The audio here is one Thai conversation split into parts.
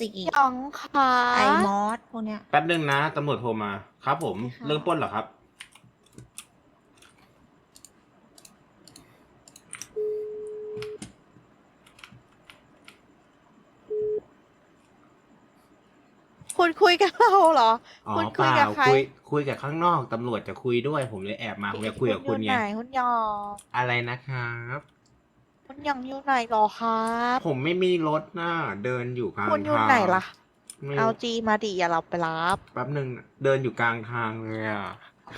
จียองค่ะไอมอสพวกเนี้ย แป๊บนึงนะตำรวจโทรมา ครับผม ค่ะ เรื่องปล้นเหรอครับ คุณคุยกับเราเหรอ อ๋อคุณเปคุยล่ากับใคร คุยคุยกับข้างนอกตำรวจจะคุยด้วย ผมเลยแอบมาผมอยากคุยกับคุณอยู่ไง ไหนคุณยองอะไรนะครับ คุณยองอยู่ไหนเหรอครับผมไม่มีรถนะเดินอยู่กลางคุณอยู่ทางไหนล่ะ ไม่เอาจีมาดิอย่าเราไปรับแป๊บนึงเดินอยู่กลางทางเลยอะ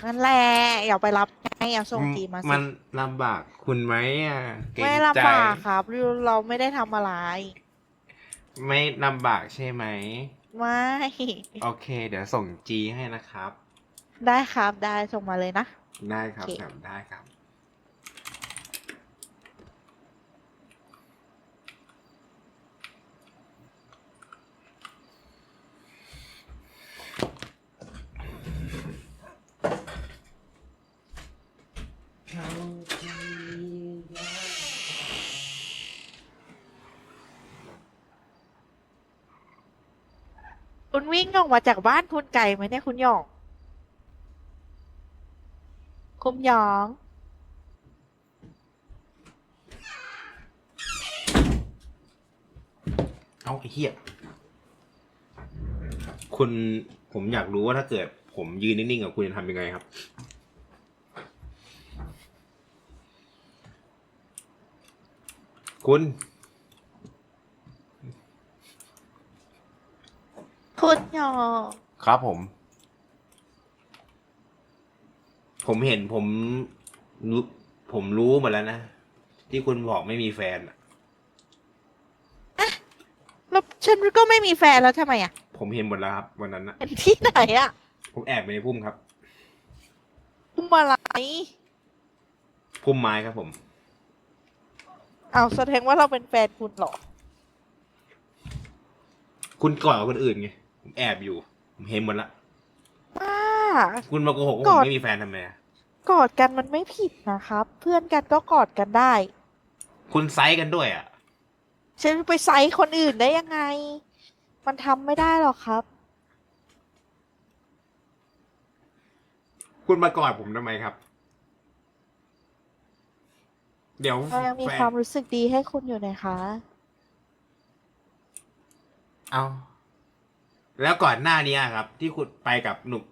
นั่นแหละอย่าไปรับไงเอาส่งจีมาสิมันลำบากคุณไหมอะเกรงไม่ใจลำบากครับเราเราไม่ได้ทำอะไร ไม่ลำบากใช่ไหม ไม่ โอเค เดี๋ยวส่งจีให้นะครับ ได้ครับได้ส่งมาเลยนะ ได้ครับโอเค ครับได้ครับ วิ่งออกมาจากบ้านคุณไก่ไหมเนี่ยคุณหยอง คุณหยอง เอาไอ้เหี้ย คุณผมอยากรู้ว่าถ้าเกิด ผมยืนนิ่งๆกับคุณจะทำยังไงครับ คุณ คุณหยองครับผม ผมเห็นผมรู้ผมรู้หมดแล้วนะ ที่คุณบอกไม่มีแฟนอะแล้วฉันก็ไม่มีแฟนแล้วทำไมอะผมเห็นหมดแล้วครับ วันนั้นนะเป็นที่ไหนอะผมแอบไปในพุ่มครับ คุณมาอะไรพุ่มไม้ครับผม เอาแสดงว่าเราเป็นแฟนคุณเหรอ คุณก่อนกับคนอื่นไง ผมแอบอยู่ ผมเห็นหมดละป้าคุณมาโกหกว่าก่ผอนมไม่มีแฟนทำไมอะกอดกันมันไม่ผิดนะครับ เพื่อนกันก็กอดกันได้ คุณไซส์กันด้วยอะ ฉันไปไซส์คนอื่นได้ยังไง มันทำไม่ได้หรอกครับ คุณมากอดผมทำไมครับ เดี๋ยวเรายังมีแฟนความรู้สึกดีให้คุณอยู่นะคะ เอา แล้วก่อนหน้านี้อะครับ ที่คุณไปกับหนุ่ม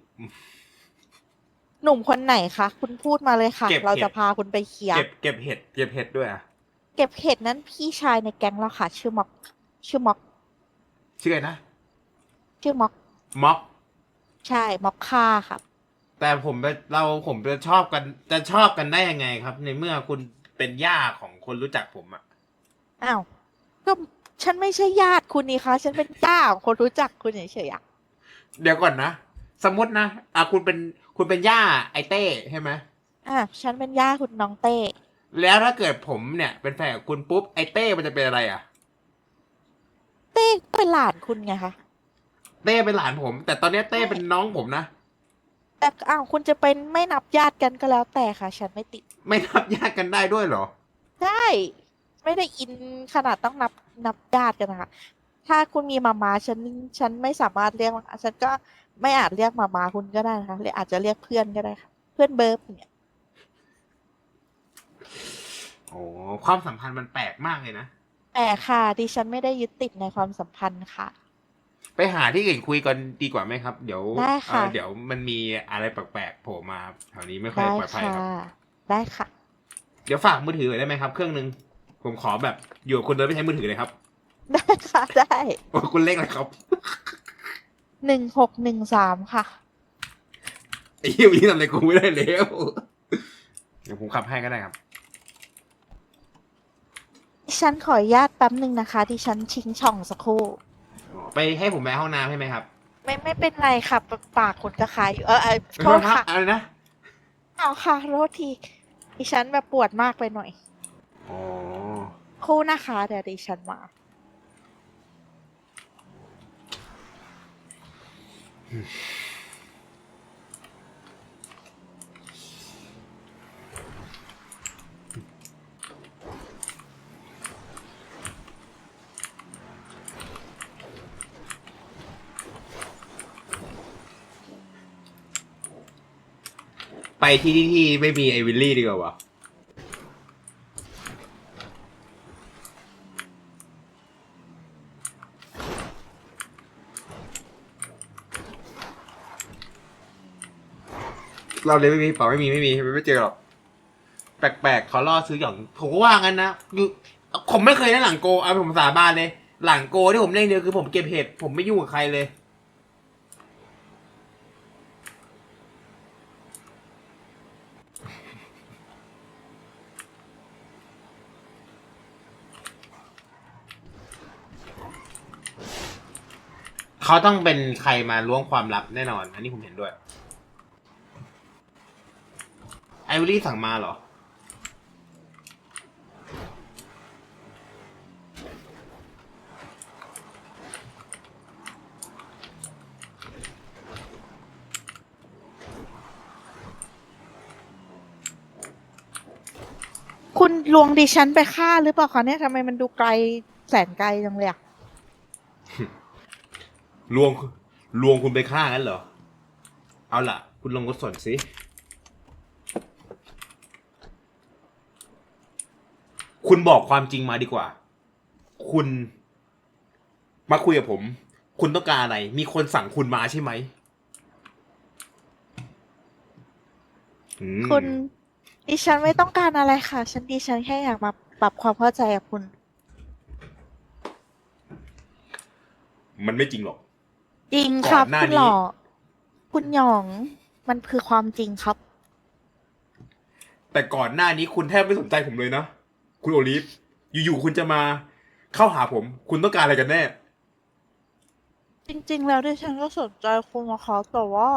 หนุ่มคนไหนคะ คุณพูดมาเลยค่ะ เก็บเราเห็ดจะพาคุณไปเคลียร์เก็บเก็บเห็ดเก็บเห็ดด้วยอะเก็บเห็ดนั้นพี่ชายในแก๊งเราค่ะ ชื่อม็อก ชื่อม็อก ชื่ออะไรนะชื่อม็อก ม็อก ใช่ม็อกค่าครับ แต่ผมจะเราผมจะชอบกันจะชอบกันได้ยังไงครับ ในเมื่อคุณเป็นย่าของคนรู้จักผมอะอ้าว ก็ ฉันไม่ใช่ญาติคุณนี่คะ ฉันเป็นเจ้าของคนรู้จักคุณเฉยๆอะเดี๋ยวก่อนนะ สมมตินะอะคุณเป็นคุณเป็นย่าไอเต้ใช่ไหมอะฉันเป็นญาติคุณน้องเต้ แล้วถ้าเกิดผมเนี่ย เป็นแฟนกับคุณปุ๊บไอเต้มันจะเป็นอะไรอะ เต้ก็เป็นหลานคุณไงคะ เต้เป็นหลานผม แต่ตอนเนี้ยเต้เป็นน้องผมนะ แต่อ้าวคุณจะเป็นไม่นับญาติกันก็แล้วแต่ค่ะ ฉันไม่ติด ไม่นับญาติกันได้ด้วยเหรอ ได้ ไม่ได้อินขนาดต้องนับนับญาติกันนะคะ ถ้าคุณมีมามาฉันฉันไม่สามารถเรียกฉันก็ไม่อาจเรียกมามาคุณก็ได้นะคะหรืออาจจะเรียกเพื่อนก็ได้ค่ะ เพื่อนเบิร์บเนี่ยโอ้ความสัมพันธ์มันแปลกมากเลยนะแต่ค่ะ ดิฉันไม่ได้ยึดติดในความสัมพันธ์ค่ะ ไปหาที่อื่นคุยกันดีกว่าไหมครับ เดี๋ยวได้ค่ะ เอ่อเดี๋ยวมันมีอะไรแปลกๆโผล่มาแถวนี้ไม่ค่อยได้ปลอดภัยค่ะ ครับ ได้ค่ะ เดี๋ยวฝากมือถือหน่อยได้ไหมครับ เครื่องหนึ่ง ผมขอแบบอยู่กับคุณโดยไม่ใช้มือถือเลยครับได้ค่ะ ได้โอ้คุณเล็กเลยครับหนึ่งหกหนึ่งสามค่ะ ไอ้เหี้ยวันนี้ทำอะไรกูไม่ได้แล้วเดี๋ยวผมขับให้ก็ได้ครับ ดิฉันขออนุญาตแป๊บหนึ่งนะคะ ดิฉันชิงช่องสักครู่ ไปให้ผมไปห้องน้ำให้ไหมครับไม่ไม่เป็นไรค่ะปปากคุณก็คายอยู่เออเออโทษค่ะอะไรนะเอาค่ะโทษทีดิฉันแบบปวดมากไปหน่อย อ๋อ ครู่นะคะ เดี๋ยวดิฉันมาไปที่ที่ไม่มีไอวิลลี่ดีกว่าวะ เราเลยไม่มีเปล่าไม่มีไม่มีไม่เจอหรอกแปลกๆเขาล่อซื้อหย่องผมก็ว่างั้นนะอยู่ผมไม่เคยเล่นหลังโกเอาผมสาบานเลย หลังโกที่ผมเล่นเดียวคือผมเก็บเห็ดผมไม่ยุ่งกับใครเลยเขาต้องเป็นใครมาล้วงความลับแน่นอน อันนี้ผมเห็นด้วย ไอวิลลี่สั่งมาเหรอ คุณลวงดิฉันไปฆ่าหรือเปล่าคะเนี่ยทำไมมันดูไกลแสนไกลจังเลยอะลวงลวงคุณไปฆ่างั้นเหรอ เอาล่ะ คุณลองกดสนสิ คุณบอกความจริงมาดีกว่า คุณมาคุยกับผม คุณต้องการอะไร มีคนสั่งคุณมาใช่ไหมอืมคุณดิฉันไม่ต้องการอะไรค่ะ ฉันดิฉันแค่อยากมาปรับความเข้าใจกับคุณ มันไม่จริงหรอก จริงครับ ก่อนหน้าคุณนี้ หล่อ คุณหยอง มันคือความจริงครับ แต่ก่อนหน้านี้คุณแทบไม่สนใจผมเลยนะ คุณโอลิฟอยู่ๆคุณจะมาเข้าหาผม คุณต้องการอะไรกันแน่ จริง ๆ แล้วดิฉันก็สนใจคุณนะคะแต่ว่า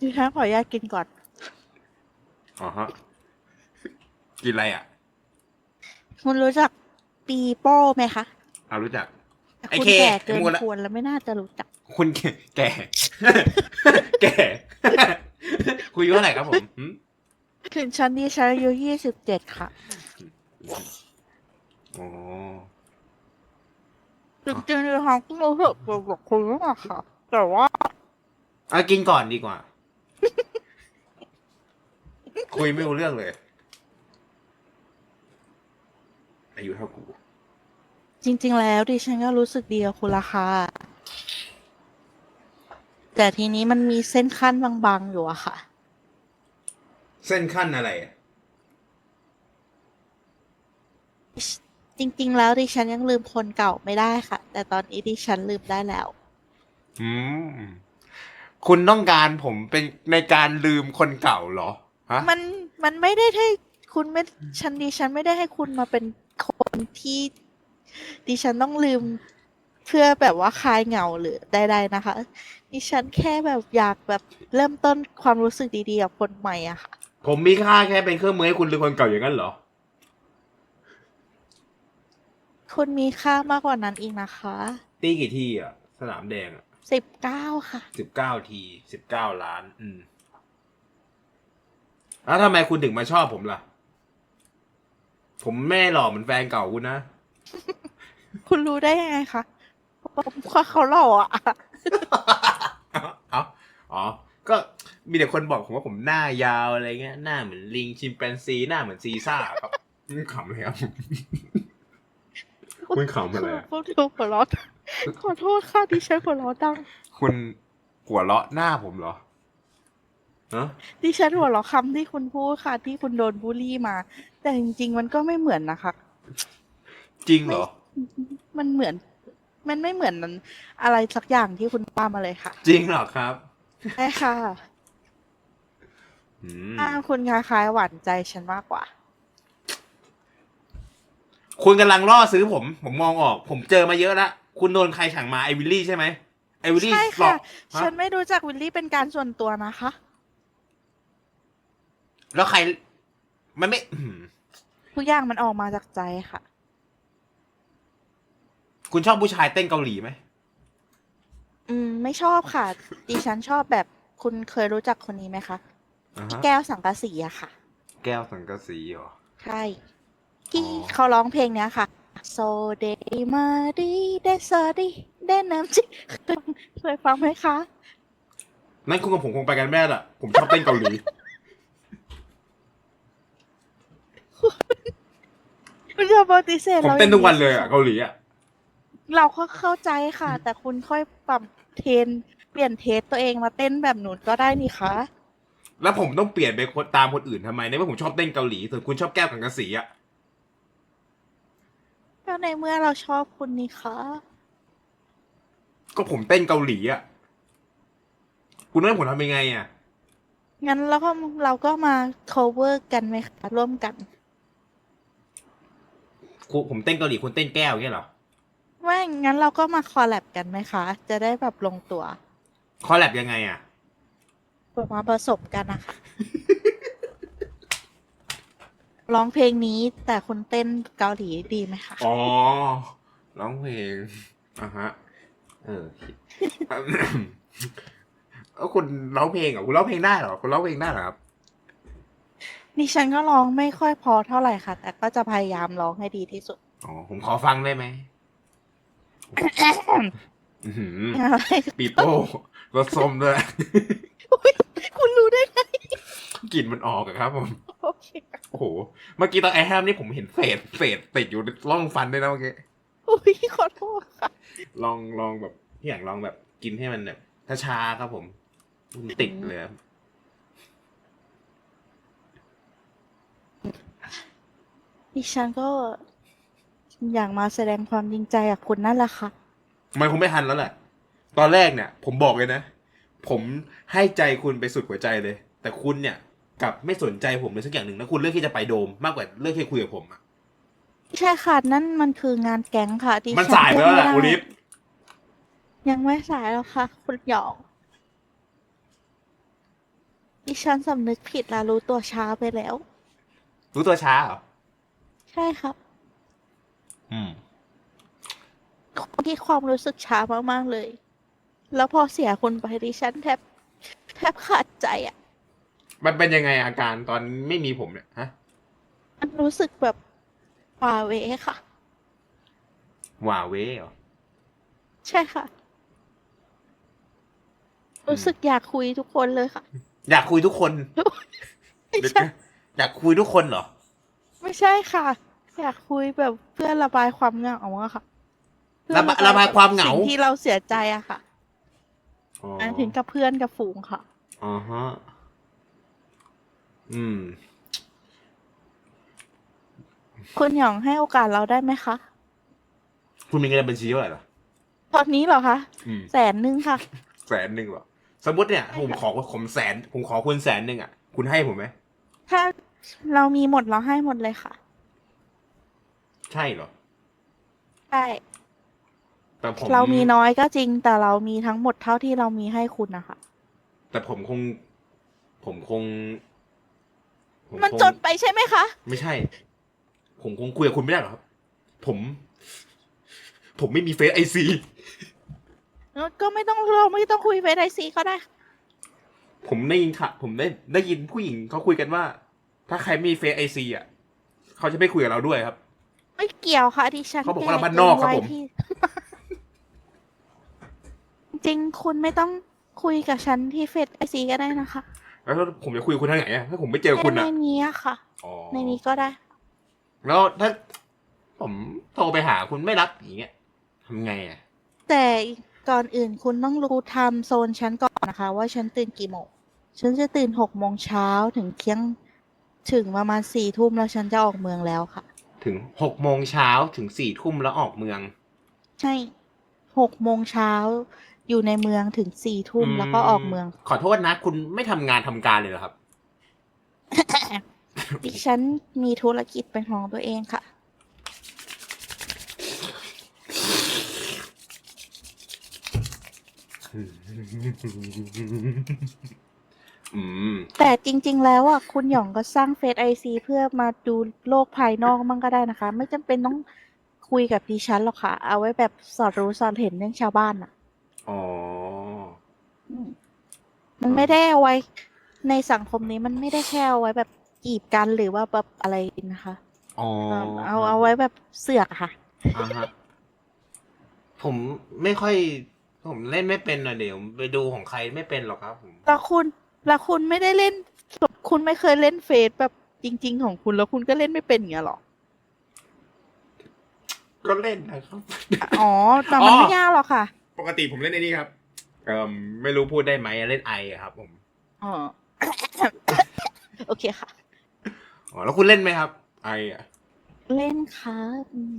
ดิฉันขออนุญาตกินก่อน อ๋อฮะ กินอะไรอะคุณรู้จักปีโป้ไหมคะเอารู้จักไอ้คุณเคแก่เกิไอ้นมัวละ ควรแล้วไม่น่าจะรู้จัก คุณแก่ แก่ แก่ คุยอายุเท่าไหร่ครับผมหืม ถึงฉันดิฉันอายุยี่สิบเจ็ดค่ะอ๋อจริงๆดิฉันก็รู้สึกเกี่ยวกับคุณมากค่ะ แต่ว่าเอากินก่อนดีกว่า คุยไม่รู้เรื่องเลย อายุเท่ากู จริง ๆ แล้วดิฉันก็รู้สึกดีกับคุณละค่ะ แต่ทีนี้มันมีเส้นขั้นบางๆอยู่อะค่ะ เส้นขั้นอะไรอะจริง ๆ แล้วดิฉันยังลืมคนเก่าไม่ได้ค่ะ แต่ตอนนี้ดิฉันลืมได้แล้ว อืม คุณต้องการผมเป็นในการลืมคนเก่าเหรอ ฮะ มันมันไม่ได้ให้คุณไม่ฉันดิฉันไม่ได้ให้คุณมาเป็นคนที่ ดิฉันต้องลืมเพื่อแบบว่าคลายเหงาหรือใดๆนะคะ ดิฉันแค่แบบอยากแบบเริ่มต้นความรู้สึกดีๆกับคนใหม่อะค่ะ ผมมีค่าแค่เป็นเครื่องมือให้คุณลืมคนเก่าอย่างนั้นเหรอ คุณมีค่ามากกว่านั้นอีกนะคะตีกี่ที่อะ สนามแดงอะสิบเก้าค่ะ สิบเก้าทีสิบเก้าล้าน อืม แล้วทำไมคุณถึงมาชอบผมล่ะ ผมแม่หล่อเหมือนแฟนเก่าคุณนะ คุณรู้ได้ยังไงคะเพราะเขาหล่ออะเอ้าอ๋อ ก็ มีแต่คนบอกผมว่าผมหน้ายาวอะไรเงี้ยหน้าเหมือนลิงชิมแปนซีหน้าเหมือนซีซ่าครับนี่ขำเลยครับคุณขำอะไรอะพูดถูกหัวเราะขอโทษค่ะดิฉันหัวเราะดังคุณหัวเราะหน้าผมเหรอฮะดิฉันหัวเราะคำที่คุณพูดค่ะ ที่คุณโดนบูลลี่มา แต่จริง ๆ มันก็ไม่เหมือนนะคะ จริงเหรอ มันเหมือน มันไม่เหมือนอะไรสักอย่างที่คุณป้ามาเลยค่ะ จริงเหรอครับใช่ค่ะ อืมถ้าคุณคล้ายๆหวานใจฉันมากกว่า คุณกำลังล่อซื้อผม ผมมองออก ผมเจอมาเยอะแล้วคุณโดนใครสั่งมาไอวิลลี่ใช่ไหมไอวิลลี่ใช่หลอค่ะ ก ฮะ ฉันไม่รู้จักวิลลี่เป็นการส่วนตัวนะคะ แล้วใคร มันไม่อื้อหือทุกอย่างมันออกมาจากใจค่ะ คุณชอบผู้ชายเต้นเกาหลีไหมอืม ไม่ชอบค่ะดิฉันชอบแบบคุณเคยรู้จักคนนี้ไหมคะ อ่าพี่ฮะแก้วสังกะสีอะค่ะ แก้วสังกะสีเหรอ ใช่ที่อ๋อ เขาร้องเพลงเนี้ยค่ะโซเดมาดีเดซอดีเดน้ำจิเคยฟังไหมคะ นั่นคุณกับผมคงไปกันแม่ละผมชอบเต้นเกาหลี คุณจะปฏิเสธผมเราเต้นทุกวันเลยางอะเกาหลีอะ เราก็เข้าใจค่ะ แต่คุณค่อยปรับเทรนเปลี่ยนเทสตัวเองมาเต้นแบบหนูก็ได้นี่คะ แล้วผมต้องเปลี่ยนไปตามคนอื่นทำไมในเมื่อผมชอบเต้นเกาหลีส่วนคุณชอบแก้วกังกะสีอะก็ในเมื่อเราชอบคุณนี่คะก็ผมเต้นเกาหลีอะคุณให้ผมทำยังไงอะงั้นเราก็เราก็มา cover กันไหมคะร่วมกันคุณผมเต้นเกาหลีคุณเต้นแก้วอย่างเงี้ยเหรอไม่งั้นเราก็มาคอลแลบกันไหมคะ จะได้แบบลงตัว คอลแลบยังไงอะ แบบมาผสมกันนะคะ ร้องเพลงนี้แต่คุณเต้นเกาหลีดีไหมคะอ๋อ ร้องเพลงอะฮะ เออ เออคุณร้องเพลงเหรอคุณร้องเพลงได้เหรอคุณร้องเพลงได้เหรอครับ ดิฉันก็ร้องไม่ค่อยพอเท่าไหร่ค่ะ แต่ก็จะพยายามร้องให้ดีที่สุด อ๋อ ผมขอฟังได้ไหมอื้อหืออะไรปีโป้รสส้มด้วย คุณรู้ได้ไงกลิ่นมันออกอะครับผมโอเคโอ้โหเมื่อกี้ตอนไอแฮมนี่ผมเห็นเศษเศษติดอยู่ร่องฟันด้วยนะเมื่อกี้อุ้ยขอโทษค่ะ ลองลองแบบพี่อยากลองแบบกินให้มันแบบช้าๆครับผมมันติดเลยครับดิฉันก็อยากมาแสดงความจริงใจกับคุณนั่นแหละค่ะ มันคงไม่ทันแล้วแหละ ตอนแรกเนี่ย ผมบอกเลยนะ ผมให้ใจคุณไปสุดหัวใจเลย แต่คุณเนี่ยกลับไม่สนใจผมเลยสักอย่างหนึ่งแล้วคุณเลือกที่จะไปโดมมากกว่าเลือกที่จะคุยกับผมอะใช่ค่ะนั่นมันคืองานแก๊งค่ะดิฉัมันสายไปแล้วแหละม่ด้โอลิฟยังไม่สายแล้วค่ะ คุณหยองดิฉันสำนึกผิดและรู้ตัวช้าไปแล้ว รู้ตัวช้าเหรอ ใช่ครับ อืม คนที่ความรู้สึกช้ามาก ๆ เลย แล้วพอเสียคนไปดิฉันแทบแทบขาดใจอะ มันเป็นยังไงอาการตอนไม่มีผมเนี่ยฮะมันรู้สึกแบบวาเวค่ะ หว่าเว้เหรอ ใช่ค่ะ รู้สึกอยากคุยทุกคนเลยค่ะ อยากคุยทุกคนไม่เดี๋ยวใช่ นะอยากคุยทุกคนเหรอ ไม่ใช่ค่ะ อยากคุยแบบเพื่อระบายความเหงาอะค่ะเพื่อระบายระบายความเหงา สิ่งที่เราเสียใจอะค่ะ อ๋อหมายถึงกับเพื่อนกับฝูงค่ะ อ๋อฮะ อืม คุณหยองให้โอกาสเราได้ไหมคะ คุณมีเงินในบัญชีเท่าไหร่เหรอตอนนี้เหรอคะอืม แสนหนึ่งค่ะ แสนหนึ่งเหรอ สมมติเนี่ยผมขอผมแสน ผมขอคุณแสนหนึ่งอะ คุณให้ผมไหม ถ้าเรามีหมดเราให้หมดเลยค่ะใช่เหรอ ใช่ แต่ผมเรามีน้อยก็จริง แต่เรามีทั้งหมดเท่าที่เรามีให้คุณนะคะ แต่ผมคง ผมคงผมันคงจนไปใช่ไหมคะ ไม่ใช่ ผมคงคุยกับคุณไม่ได้หรอกครับ ผม ผมไม่มีเฟซไอซี ก็ไม่ต้องเราไม่ต้องคุยเฟซไอซีก็ได้ ผมได้ยินค่ะ ผมได้ได้ยินผู้หญิงเขาคุยกันว่า ถ้าใครไม่มีเฟซไอซีอะ เขาจะไม่คุยกับเราด้วยครับ ไม่เกี่ยวค่ะดิฉันเขาบอกว่าเราแบ้านนอกครับเวัยผมที่จ ริงคุณไม่ต้องคุยกับฉันที่เฟซไอซีก็ได้นะคะแล้วผมจะคุยกับคุณทางไหนอะถ้าผมไม่เจอคุณในอะนี้อะค่ะ อ๋อในนี้ก็ได้ แล้วถ้า ผมโทรไปหาคุณไม่รับอย่างเงี้ยทำไงอะแต่ก่อนอื่นคุณต้องรู้ไทม์โซนฉันก่อนนะคะ ว่าฉันตื่นกี่โมง ฉันจะตื่นหกโมงเช้าถึงเที่ยงถึงประมาณสี่ทุ่มแล้วฉันจะออกเมืองแล้วค่ะ ถึงหกโมงเช้าถึงสี่ทุ่มแล้วออกเมือง ใช่หกโมงเช้า อยู่ในเมืองถึงสี่ทุ่มแล้วก็ออกเมือง ขอโทษนะ คุณไม่ทำงานทำการเลยเหรอครับ ดิฉันมีธุรกิจเป็นของตัวเองค่ะ อืม แต่จริง ๆ แล้วอะคุณหยองก็สร้างเฟซไอซีเพื่อมาดูโลกภายนอกมั่งก็ได้นะคะ ไม่จำเป็นต้องคุยกับดิฉันหรอกค่ะ เอาไว้แบบสอดรู้สอดเห็นเรื่องชาวบ้านอะ อ๋ออืมมันไม่ได้เอาไว้ ในสังคมนี้มันไม่ได้แค่เอาไว้แบบกีบกันหรือว่าแบบอะไรนะคะ อ๋อเอาเอาไว้แบบเสือกอะค่ะ อ่าฮะผมไม่ค่อย ผมเล่นไม่เป็นนะเดี๋ยวไปดูของใครไม่เป็นหรอกครับ ผมแล้วคุณแล้วคุณไม่ได้เล่น คุณไม่เคยเล่นเฟซแบบจริง ๆ ของคุณแล้วคุณก็เล่นไม่เป็นอย่างเงี้ยหรอ ก็เล่นนะครับ อ๋อแต่มันอ๋อไม่ยากหรอกค่ะ ปกติผมเล่นไอ้นี่ครับเอ่อไม่รู้พูดได้ไหมเล่นไออะครับ ผมอ๋อ โอเคค่ะ อ๋อแล้วคุณเล่นไหมครับ ไออะเล่นครับอืม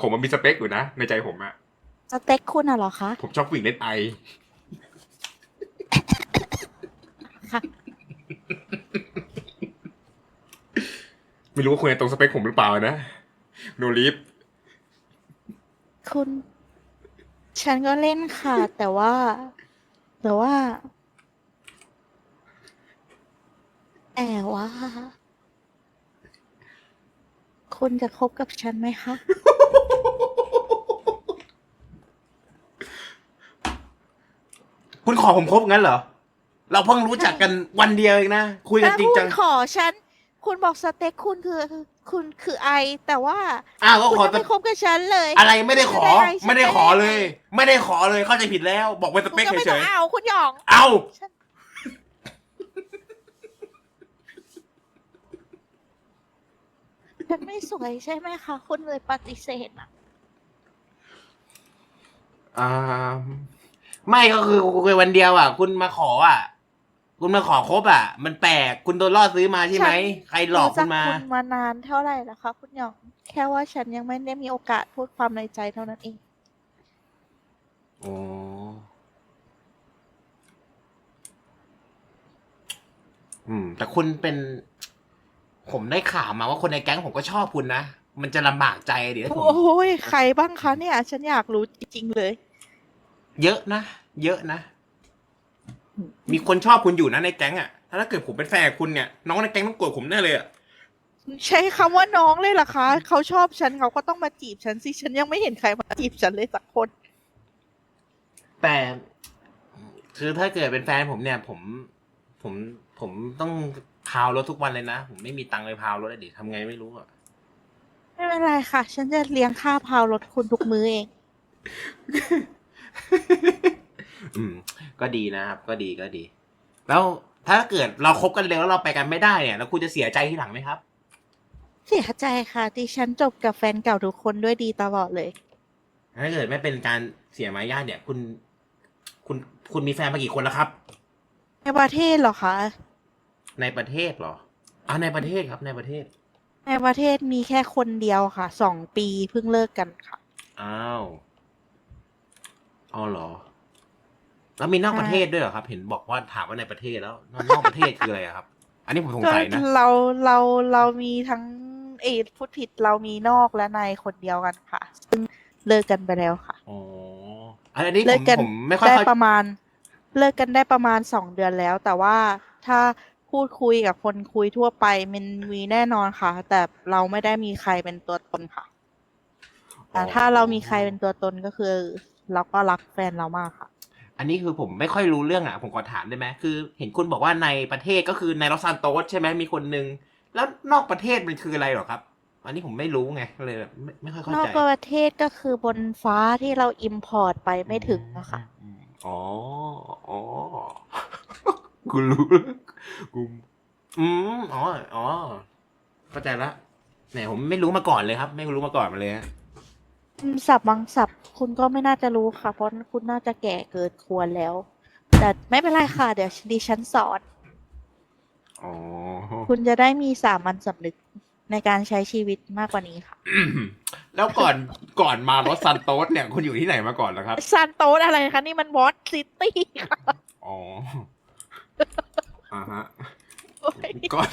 ผมมันมีสเปคอยู่นะในใจผมอะสเต็กคุณอะเหรอคะ ผมชอบผู้หญิงเล่นไอ ค่ะ ไม่รู้ว่าคุณจะตรงสเปคผมหรือเปล่านะโนลิฟ คุณ ฉันก็เล่นค่ะ แต่ว่า แต่ว่า แต่ว่า คุณจะคบกับฉันไหมคะ คุณขอผมคบงั้นเหรอ เราเพิ่งรู้จักกันวันเดียวเองนะ คุยกันถ้าจริงคุจัณง ขอฉัน คุณบอกสเต็กคุณคือ คือคุณคือไอ แต่ว่าอ้าวก็คุณขอจะไม่คบกับฉันเลย อะไรไม่ได้ขอ ไม่ได้ไม่ได้ขอฉันไม่ได้เลย ไม่ได้ขอเลยเข้าใจผิดแล้ว บอกเป็นสคุเปณคก็ไม่เฉต้องยเอาคุณหยอง ๆ เอาฉันฉันไม่สวยใช่ไหมคะ คุณเลยปฏิเสธอะอ่าไม่ก็คือคุยวันเดียวอะ คุณมาขออะ คุณมาขอคบอะ มันแปลกคุณโดนล่อซื้อมาใช่ไหมฉันใครหลอกคุณมารู้จัคุณมานานเท่าไหร่แล้วคะคุณหยอง แค่ว่าฉันยังไม่ได้มีโอกาสพูดความในใจเท่านั้นเอง โอ้อืม แต่คุณเป็น ผมได้ข่าวมาว่าคนในแก๊งผมก็ชอบคุณนะ มันจะลำบากใจเดี๋ยวผม โอ้ยใครบ้างคะเนี่ย ฉันอยากรู้จริงๆเลย เยอะนะ เยอะนะ มีคนชอบคุณอยู่นะในแก๊งอะ ถ้าเกิดผมเป็นแฟนกับคุณเนี่ย น้องในแก๊งต้องโกรธผมแน่เลยอะ ใช้คำว่าน้องเลยเหรอคะเขาชอบฉันเขาก็ต้องมาจีบฉันสิฉันยังไม่เห็นใครมาจีบฉันเลยสักคน แต่คือถ้าเกิดเป็นแฟนผมเนี่ย ผม ผมผมต้องพาวรถทุกวันเลยนะ ผมไม่มีตังค์ไปพาวรถเลยดิทำไงไม่รู้อะไม่เป็นไรค่ะ ฉันจะเลี้ยงค่าพาวรถคุณทุกมื้อเอง อืม ก็ดีนะครับ ก็ดีก็ดี แล้วถ้าเกิดเราคบกันเร็วแล้วเราไปกันไม่ได้เนี่ยแล้วคุณจะเสียใจทีหลังไหมครับ เสียใจค่ะดิฉันจบกับแฟนเก่าทุกคนด้วยดีตลอดเลย ถ้าเกิดไม่เป็นการเสียมารยาทเนี่ย คุณ คุณคุณมีแฟนมากี่คนแล้วครับ ในประเทศเหรอคะ ในประเทศเหรออ่าในประเทศครับในประเทศ ในประเทศมีแค่คนเดียวค่ะสองปีเพิ่งเลิกกันค่ะ อ้าวอ๋อเหรอ แล้วมีนอกประเทศด้วยเหรอครับ เห็นบอกว่าถามว่าในประเทศแล้ว นอกประเทศคืออะไรอะครับ อันนี้ผมสงก็สัยนะเราเราเรามีทั้งเอยพูดผิดเรามีนอกและในคนเดียวกันค่ะ ซึ่งเลิกกันไปแล้วค่ะอ๋ออันนี้เลิผกมกันผมไม่ค่อยได้เข้าประมาณ เลิกกันได้ประมาณสองเดือนแล้ว แต่ว่าถ้าพูดคุยกับคนคุยทั่วไปมันมีแน่นอนค่ะ แต่เราไม่ได้มีใครเป็นตัวตนค่ะแต่ถ้าเรามีใครเป็นตัวตนก็คือ เราก็รักแฟนเรามากค่ะ อันนี้คือผมไม่ค่อยรู้เรื่องอะ ผมขอถามได้ไหมคือ เห็นคุณบอกว่าในประเทศก็คือในลอสซานโตสใช่ไหมมีคนนึง แล้วนอกประเทศมันคืออะไรเหรอครับ อันนี้ผมไม่รู้ไงเลยแบบไม่ไม่ค่อยเข้านอกใจประเทศก็คือบนฟ้าที่เราอิมพอร์ตไปไม่ถึงนะคะ อืมอ๋ออ๋อ กูรู้แล้วกูอืมอ๋ออ๋อเข้าใจละไหนผมไม่รู้มาก่อนเลยครับ ไม่รู้มาก่อนมาเลยฮะ อืมสับบางสับคุณก็ไม่น่าจะรู้ค่ะ เพราะคุณน่าจะแก่เกินควรแล้ว แต่ไม่เป็นไรค่ะ เดี๋ยวดิฉันสอน อ๋อ คุณจะได้มีสามัญสำนึกในการใช้ชีวิตมากกว่านี้ค่ะ แล้วก่อนก่อนมาลอสซันโตสเนี่ยคุณอยู่ที่ไหนมาก่อนแล้วครับ ซานโตสอะไรคะนี่มันวอตซิตี้ค่ะอ๋ออ่าฮะโอ้ยก่อน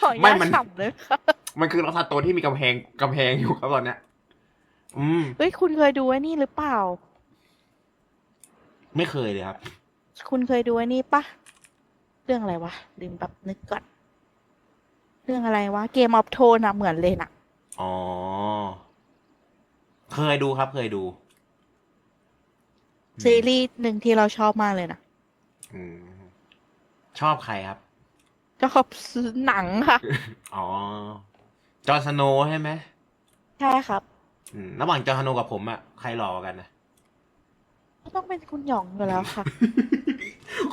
ขออไม่นุญาตมัน ขำเลยค่ะ มันคือลอสซันโตสที่มีกำแพงกำแพงอยู่ครับตอนเนี้ย อืม เฮ้ย คุณเคยดูไอ้นี่หรือเปล่า ไม่เคยเลยครับ คุณเคยดูไอ้นี่ปะเรื่องอะไรวะลืมแบบนึกก่อน เรื่องอะไรวะเกมออฟโทนอะเหมือนเลยน่ะอ๋อ เคยดูครับ เคยดูซีรีส์หนึ่งที่เราชอบมากเลยนะอืมชอบใครครับก็ขอบหนังค่ะ อ๋อ จอร์นสโนว์ใช่ไหมใช่ครับ อืมระหว่างจอห์นฮาโนกับผมอะใครหล่อกว่ากันนะ ก็ต้องเป็นคุณหยองอยู่แล้วค่ะ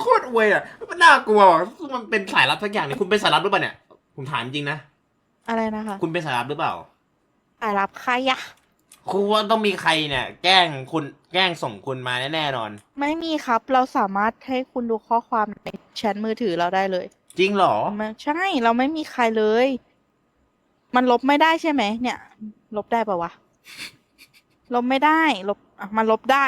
โคตรอวยอะมันน่ากลัวว่ะมันเป็นสายลับสักอย่างเนี่ยคุณเป็นสายลับหรือเปล่าเนี่ย ผมถามจริงนะ อะไรนะคะคุณเป็นสายลับหรือเปล่า สายรับใครอะครูว่าต้องมีใครเนี่ย แกล้งคุณแกล้งส่งคุณมาแน่ๆนอน ไม่มีครับ เราสามารถให้คุณดูข้อความในแชทมือถือเราได้เลยจริงเหรอ ไม่ใช่เราไม่มีใครเลย มันลบไม่ได้ใช่ไหมเนี่ย ลบได้ปะวะ ลบไม่ได้ลบอะมันลบได้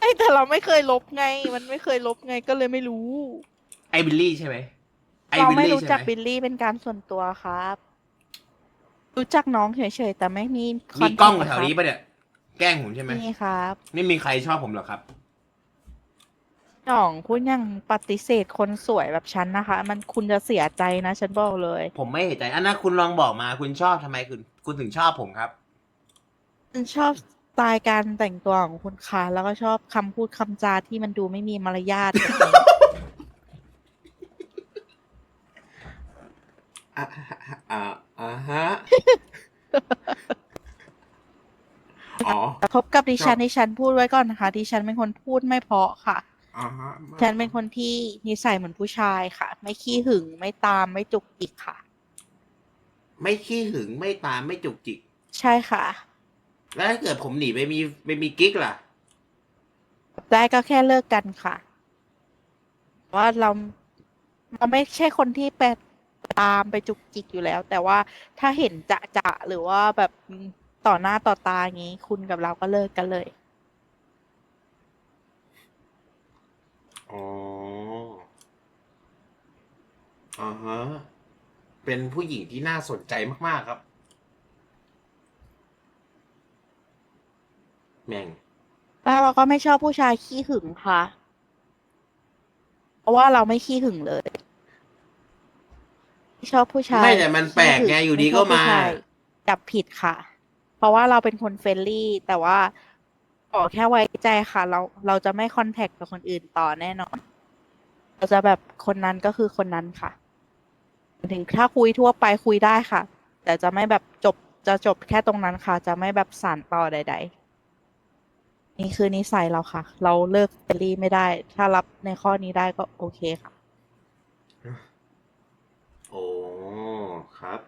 ไอ้ยแต่เราไม่เคยลบไง มันไม่เคยลบไงก็เลยไม่รู้ ไอบิลลี่ใช่ไหมไอเราบิลไม่ลี่รู้ใช่จักไหม บิลลี่เป็นการส่วนตัวครับ รู้จักน้องเฉยๆแต่ไม่มีคมีนกล้องแทคแถวนี้ปะเนี่ย แกล้งผมใช่ไหม นี่ครับ ไม่มีใครชอบผมหรอกครับ น้องคุณยังปฏิเสธคนสวยแบบฉันนะคะ มันคุณจะเสียใจนะ ฉันบอกเลย ผมไม่เห็นใจอันนั้นคุณลองบอกมาคุณชอบทำไมคุณคุณถึงชอบผมครับ ฉันชอบสไตล์การแต่งตัวของคุณค่ะ แล้วก็ชอบคำพูดคำจาที่มันดูไม่มีมารยาทแบบนี้อ่าอ่าอ่าฮะ อ๋อแต่พบกับดิฉันครับดิฉันพูดไว้ก่อนนะคะดิฉันเป็นคนพูดไม่เพราะค่ะอ่าฮะ ฉันเป็นคนที่นิสัยเหมือนผู้ชายค่ะ ไม่ขี้หึงไม่ตามไม่จุกจิกค่ะ ไม่ขี้หึงไม่ตามไม่จุกจิก ใช่ค่ะ แล้วถ้าเกิดผมหนีไปมีไปมีกิ๊กล่ะ ได้ก็แค่เลิกกันค่ะ ว่าเราเราไม่ใช่คนที่ไปตามไปจุกจิกอยู่แล้ว แต่ว่าถ้าเห็นจะจะหรือว่าแบบต่อหน้าต่อตาอย่างนี้ คุณกับเราก็เลิกกันเลย อ๋ออ่าฮะ เป็นผู้หญิงที่น่าสนใจมาก ๆ ครับ แม่ง แล้วเราก็ไม่ชอบผู้ชายขี้หึงค่ะ เพราะว่าเราไม่ขี้หึงเลยไม่ชอบผู้ชายไม่แต่มันแปลกไงขี้หึอยู่ดีไชก็บผู้มาชยจับผิดค่ะ เพราะว่าเราเป็นคนเฟรนลี่ แต่ว่าข อแค่ไว้ใจค่ะ เราเราจะไม่คอนแทคกับคนอื่นต่อแน่นอน เราจะแบบคนนั้นก็คือคนนั้นค่ะ ถึงถ้าคุยทั่วไปคุยได้ค่ะ แต่จะไม่แบบจบจะจบแค่ตรงนั้นค่ะ จะไม่แบบสานต่อใด ๆ นี่คือนิสัยเราค่ะ เราเลิกเฟรนลี่ไม่ได้ ถ้ารับในข้อนี้ได้ก็โอเคค่ะ โอ้ ครับ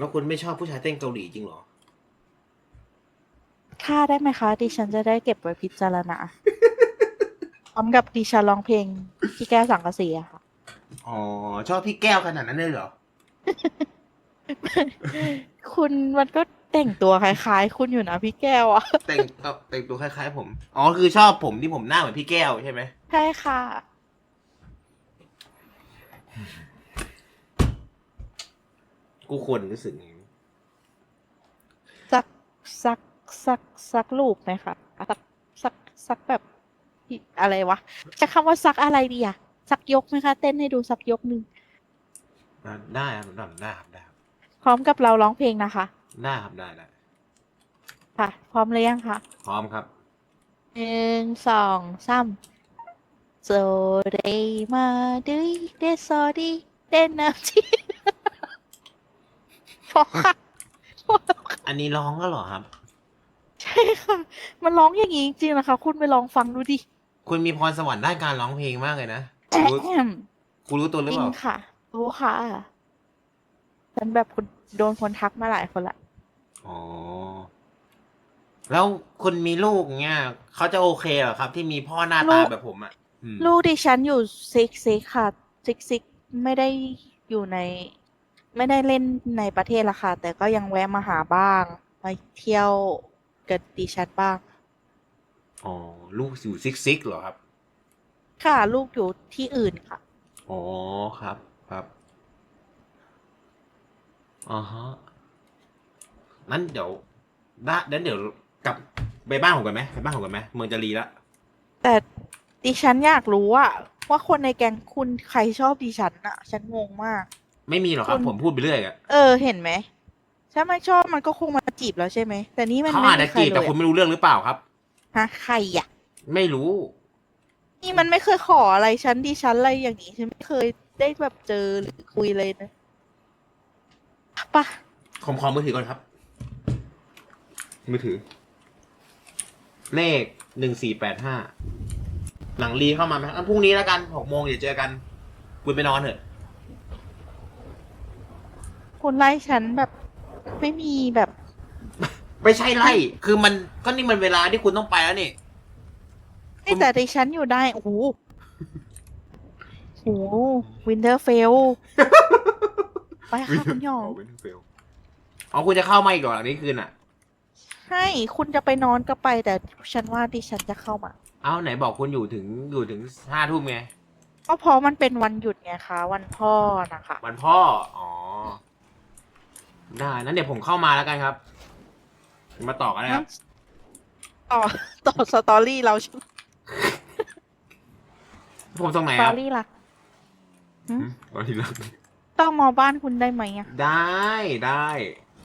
แล้วคุณไม่ชอบผู้ชายเต้นเกาหลีจริงเหรอ ค่าได้ไหมคะ ดิฉันจะได้เก็บไว้พิจารณา พร้อมกับดิฉันร้องเพลงพี่แก้วสังกะสีอะค่ะ อ๋อ ชอบพี่แก้วขนาดนั้นเลยเหรอ คุณมันก็แต่งตัวคล้ายๆ คุณอยู่นะพี่แก้วอะแต่งเอ่อแต่งตัวคล้ายๆผม อ๋อ คือชอบผมที่ผมหน้าเหมือนพี่แก้วใช่ไหม ใช่ค่ะ กูควรรู้สึกอย่างนี้สักสักสักสักรูปไหมคะสักสักสักแบบอะไรวะจะคำว่าสักอะไรดีอะสักยกไหมคะ เต้นให้ดูสักยกหนึ่งอะได้ครับได้ครับได้ครับได้ครับพร้อมกับเราร้องเพลงนะคะ ได้ครับได้ได้ค่ะ พร้อมเลยยังคะพร้อมครับหนึ่งสองสามโซเดมาดุยเดซอดีเดนนาที พอค่ะพอแล้วค่ะอันนี้ร้องก็เหรอครับ ใช่ค่ะ มันร้องอย่างนี้จริงๆนะคะ คุณไปลองฟังดูดิคุณมีพรสวรรค์ด้านการร้องเพลงมากเลยนะแอรู้มคุณรู้ตัวหจรือริเปงล่าค่ะ รู้ค่ะฉันแบบคุณโดนคนทักมาหลายคนละ อ๋อแล้วคุณมีลูกเงี้ยเขาจะโอเคเหรอครับ ที่มีพ่อหน้าตาแบบผมอะอืมลูกดิฉันอยู่ซิกซิกค่ะซิกซิกไม่ได้อยู่ใน ไม่ได้เล่นในประเทศละค่ะ แต่ก็ยังแวะมาหาบ้าง มาเที่ยวกับดิฉันบ้าง อ๋อ ลูกอยู่ซิกซิกเหรอครับ ค่ะ ลูกอยู่ที่อื่นค่ะ อ๋อ ครับ ครับอ่าฮะนั้นเดี๋ยวได้นั้นเดี๋ยวกลับไปบ้านผมกันไหมไปบ้านผมกันไหมเมืองจะรีละ แต่ดิฉันอยากรู้ว่าว่าคนในแก๊งคุณใครชอบดิฉันอะฉันงงมาก ไม่มีหรอกครับคุณผมพูดไปเรื่อยอะเออเห็นไหมถ้าไม่ชอบมันก็คงมาจีบแล้วใช่ไหมแต่นี่มันเขาไม่อาจมีจะใครจีบเลแต่ยคุณอะไม่รู้เรื่องหรือเปล่าครับ ฮะใครอะไม่รู้มีนี่มันไม่เคยขออะไรฉันดิฉันอะไรอย่างนี้ฉันไม่เคยได้แบบเจอหรือคุยเลยนะปะผมขอมือถือก่อนครับ มือถือ เลขหนึ่งสี่แปดห้าหลังรีเข้ามาไหมงั้นพรุ่งนี้แล้วกันหกโมงเดี๋ยวเจอกัน คุณไปนอนเถอะ คุณไล่ฉันแบบไม่มีแบบ ไม่ใช่ไล่ คือมันก็นี่มันเวลาที่คุณต้องไปแล้วนี่ไม่แต่ดิฉันอยู่ได้ โอ้โหโอ้วินเทอร์เฟล ไปค่ะคุณหยองอ๋อคุณจะเข้ามาอีกเหรอหลังนี้คืนอะ ใช่ คุณจะไปนอนก็ไป แต่ฉันว่าดิฉันจะเข้ามา เอ้าไหนบอกคุณอยู่ถึงอยู่ถึงห้าทุ่มไงก็เพราะมันเป็นวันหยุดไงคะ วันพ่อนะคะ วันพ่อ อ๋อ ได้นั้นเดี๋ยวผมเข้ามาแล้วกันครับ มาต่อกันนะครับ ต่อต่อสตอรี่เราสผมตรงไหนตคอรับรี่ล่ะตอนที่เลิกต้องมาบ้านคุณได้ไหมอะได้ได้